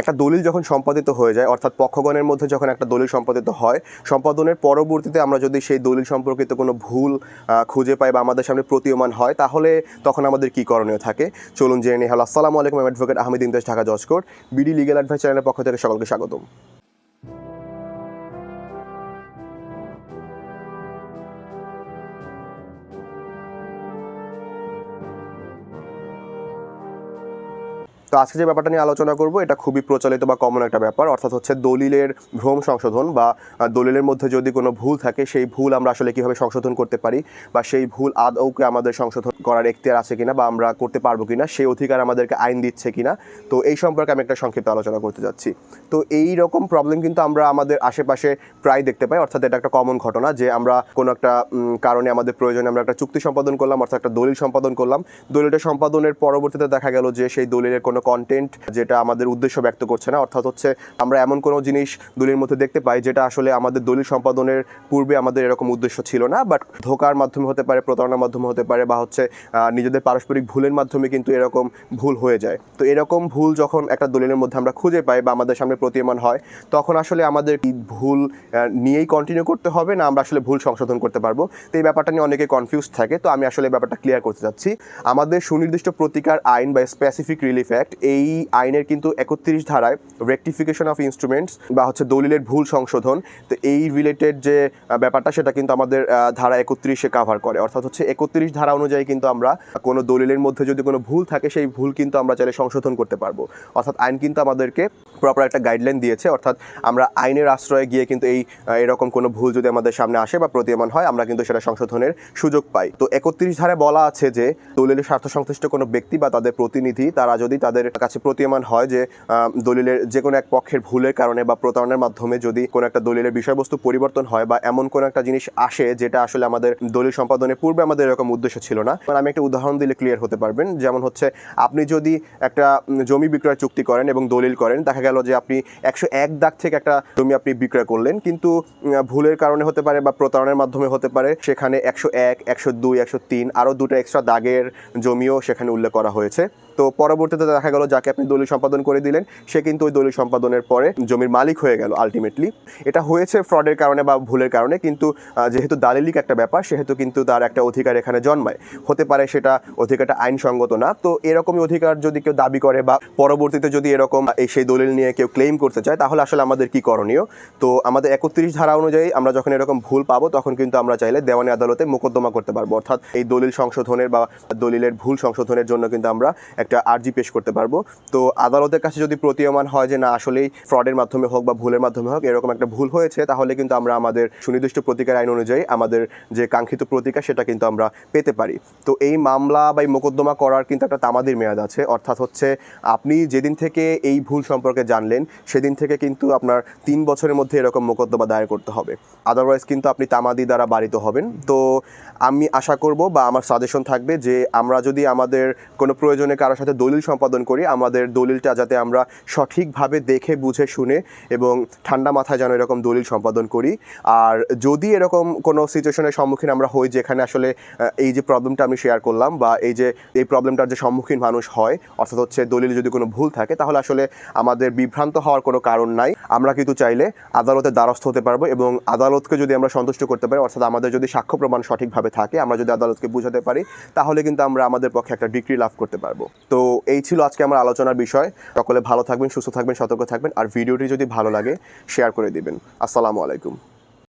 একটা দলিল যখন সম্পাদিত হয়ে যায়, অর্থাৎ পক্ষগণের মধ্যে যখন একটা দলিল সম্পাদিত হয়, সম্পাদনের পরবর্তীতে আমরা যদি সেই দলিল সম্পর্কিত কোনো ভুল খুঁজে পাই বা আমাদের সামনে প্রতীয়মান হয়, তাহলে তখন আমাদের কী করণীয় থাকে? চলুন জেনে নিই। আসসালামু আলাইকুম অ্যাডভোকেট আহমেদ ইমতাজ ঢাকা জজ কোর্ট বিডি লিগ্যাল অ্যাডভাইস চ্যানেলের পক্ষ থেকে সকলকে স্বাগতম। তো আজকে যে ব্যাপারটা নিয়ে আলোচনা করব, এটা খুবই প্রচলিত বা কমন একটা ব্যাপার। অর্থাৎ হচ্ছে দলিলের ভ্রম সংশোধন বা দলিলের মধ্যে যদি কোনো ভুল থাকে, সেই ভুল আমরা আসলে কীভাবে সংশোধন করতে পারি বা সেই ভুল আদৌকে আমাদের সংশোধন করার এখতিয়ার আছে কিনা বা আমরা করতে পারব কিনা, সেই অধিকার আমাদেরকে আইন দিচ্ছে কিনা, তো এই সম্পর্কে আমি একটা সংক্ষিপ্ত আলোচনা করতে যাচ্ছি। তো এই রকম প্রবলেম কিন্তু আমরা আমাদের আশেপাশে প্রায় দেখতে পাই, অর্থাৎ এটা একটা কমন ঘটনা যে আমরা কোনো একটা কারণে আমাদের প্রয়োজনে আমরা একটা চুক্তি সম্পাদন করলাম, অর্থাৎ একটা দলিল সম্পাদন করলাম। দলিলটা সম্পাদনের পরবর্তীতে দেখা গেল যে সেই দলিলের কোনো কন্টেন্ট যেটা আমাদের উদ্দেশ্য ব্যক্ত করছে না, অর্থাৎ হচ্ছে আমরা এমন কোনো জিনিস দলিলের মধ্যে দেখতে পাই যেটা আসলে আমাদের দলিল সম্পাদনের পূর্বে আমাদের এরকম উদ্দেশ্য ছিল না বাট ধোকার মাধ্যমে হতে পারে, প্রতারণার মাধ্যমে হতে পারে বা হচ্ছে নিজেদের পারস্পরিক ভুলের মাধ্যমে কিন্তু এরকম ভুল হয়ে যায়। তো এরকম ভুল যখন একটা দলিলের মধ্যে আমরা খুঁজে পাই বা আমাদের সামনে প্রতীয়মান হয়, তখন আসলে আমাদের ভুল নিয়েই কন্টিনিউ করতে হবে না আমরা আসলে ভুল সংশোধন করতে পারব? তো এই ব্যাপারটা নিয়ে অনেকে কনফিউজ থাকে, তো আমি আসলে ব্যাপারটা ক্লিয়ার করতে চাচ্ছি। আমাদের সুনির্দিষ্ট প্রতিকার আইন বা স্পেসিফিক রিলিফ অ্যাক্ট এই আইনের কিন্তু একত্রিশ ধারায় রেকটিফিকেশন অফ ইনস্ট্রুমেন্টস বা হচ্ছে দলিলের ভুল সংশোধন, তো এই রিলেটেড যে ব্যাপারটা সেটা কিন্তু আমাদের ধারা একত্রিশে কাভার করে। অর্থাৎ হচ্ছে একত্রিশ ধারা অনুযায়ী কিন্তু আমরা কোনো দলিলের মধ্যে যদি কোনো ভুল থাকে, সেই ভুল কিন্তু আমরা চাইলে সংশোধন করতে পারব। অর্থাৎ আইন কিন্তু আমাদেরকে প্রপার একটা গাইডলাইন দিয়েছে। অর্থাৎ আমরা আইনের আশ্রয়ে গিয়ে কিন্তু এই এরকম কোনো ভুল যদি আমাদের সামনে আসে বা প্রতীয়মান হয়, আমরা কিন্তু সেটা সংশোধনের সুযোগ পাই। তো একত্রিশ ধারায় বলা আছে যে, দলিলের স্বার্থ সংশ্লিষ্ট কোনো ব্যক্তি বা তাদের প্রতিনিধি, তারা যদি তাদের কাছে প্রতীয়মান হয় যে দলিলের যে কোনো এক পক্ষের ভুলের কারণে বা প্রতারণার মাধ্যমে যদি কোনো একটা দলিলের বিষয়বস্তু পরিবর্তন হয় বা এমন কোনো একটা জিনিস আসে যেটা আসলে আমাদের দলিল সম্পাদনের পূর্বে আমাদের এরকম উদ্দেশ্য ছিল না। আমি একটা উদাহরণ দিলে ক্লিয়ার হতে পারবেন। যেমন হচ্ছে, আপনি যদি একটা জমি বিক্রয় চুক্তি করেন এবং দলিল করেন, দেখা গেল যে আপনি একশো এক দাগ থেকে একটা জমি আপনি বিক্রয় করলেন, কিন্তু ভুলের কারণে হতে পারে বা প্রতারণার মাধ্যমে হতে পারে, সেখানে একশো এক, একশো দুই, একশো তিন আরও দুটো এক্সট্রা দাগের জমিও সেখানে উল্লেখ করা হয়েছে। তো পরবর্তীতে দেখা গেল, যাকে আপনি দলিল সম্পাদন করে দিলেন, সে কিন্তু ওই দলিল সম্পাদনের পরে জমির মালিক হয়ে গেল আলটিমেটলি এটা হয়েছে ফ্রডের কারণে বা ভুলের কারণে, কিন্তু যেহেতু দালিলিক একটা ব্যাপার, সেহেতু কিন্তু তার একটা অধিকার এখানে জন্মায়। হতে পারে সেটা অধিকারটা আইনসঙ্গত না, তো এরকমই অধিকার যদি কেউ দাবি করে বা পরবর্তীতে যদি এরকম এই সেই দলিল নিয়ে কেউ ক্লেম করতে চায়, তাহলে আসলে আমাদের কি করণীয়? তো আমাদের একত্রিশ ধারা অনুযায়ী আমরা যখন এরকম ভুল পাবো, তখন কিন্তু আমরা চাইলে দেওয়ানি আদালতে মোকদ্দমা করতে পারব। অর্থাৎ এই দলিল সংশোধনের বা দলিলের ভুল সংশোধনের জন্য কিন্তু আমরা একটা আর্জি পেশ করতে পারব। তো আদালতের কাছে যদি প্রতীয়মান হয় যে না, আসলেই ফ্রডের মাধ্যমে হোক বা ভুলের মাধ্যমে হোক এরকম একটা ভুল হয়েছে, তাহলে কিন্তু আমরা আমাদের সুনির্দিষ্ট প্রতিকার আইন অনুযায়ী আমাদের যে কাঙ্ক্ষিত প্রতিকার সেটা কিন্তু আমরা পেতে পারি। তো এই মামলা বা এই মোকদ্দমা করার কিন্তু একটা তামাদির মেয়াদ আছে। অর্থাৎ হচ্ছে আপনি যেদিন থেকে এই ভুল সম্পর্কে জানলেন, সেদিন থেকে কিন্তু আপনার তিন বছরের মধ্যে এরকম মোকদ্দমা দায়ের করতে হবে। আদারওয়াইজ কিন্তু আপনি তামাদি দ্বারা বাড়িত হবেন। তো আমি আশা করব বা আমার সাজেশন থাকবে যে আমরা যদি আমাদের কোনো প্রয়োজনে কারোর সাথে দলিল সম্পাদন করি। আমাদের দলিলটা যাতে আমরা সঠিকভাবে দেখে, বুঝে, শুনে এবং ঠান্ডা মাথায় যেন এরকম দলিল সম্পাদন করি। আর যদি এরকম কোনো সিচুয়েশনের সম্মুখীন আমরা হই, যেখানে আসলে এই যে প্রবলেমটা আমি শেয়ার করলাম বা এই যে, এই প্রবলেমটার যে সম্মুখীন মানুষ হয়, অর্থাৎ হচ্ছে দলিল যদি কোনো ভুল থাকে, তাহলে আসলে আমাদের বিভ্রান্ত হওয়ার কোনো কারণ নাই। আমরা কিন্তু চাইলে আদালতের দ্বারস্থ হতে পারব এবং আদালতকে যদি আমরা সন্তুষ্ট করতে পারি, অর্থাৎ আমাদের যদি সাক্ষ্য প্রমাণ সঠিকভাবে থাকে, আমরা যদি আদালতকে বুঝাতে পারি, তাহলে কিন্তু আমরা আমাদের পক্ষে একটা ডিগ্রি লাভ করতে পারব। তো এই ছিল আজকে আমার আলোচনার বিষয়। সকলে ভালো থাকবেন, সুস্থ থাকবেন, সতর্ক থাকবেন, আর ভিডিওটি যদি ভালো লাগে শেয়ার করে দিবেন। আসসালামু আলাইকুম।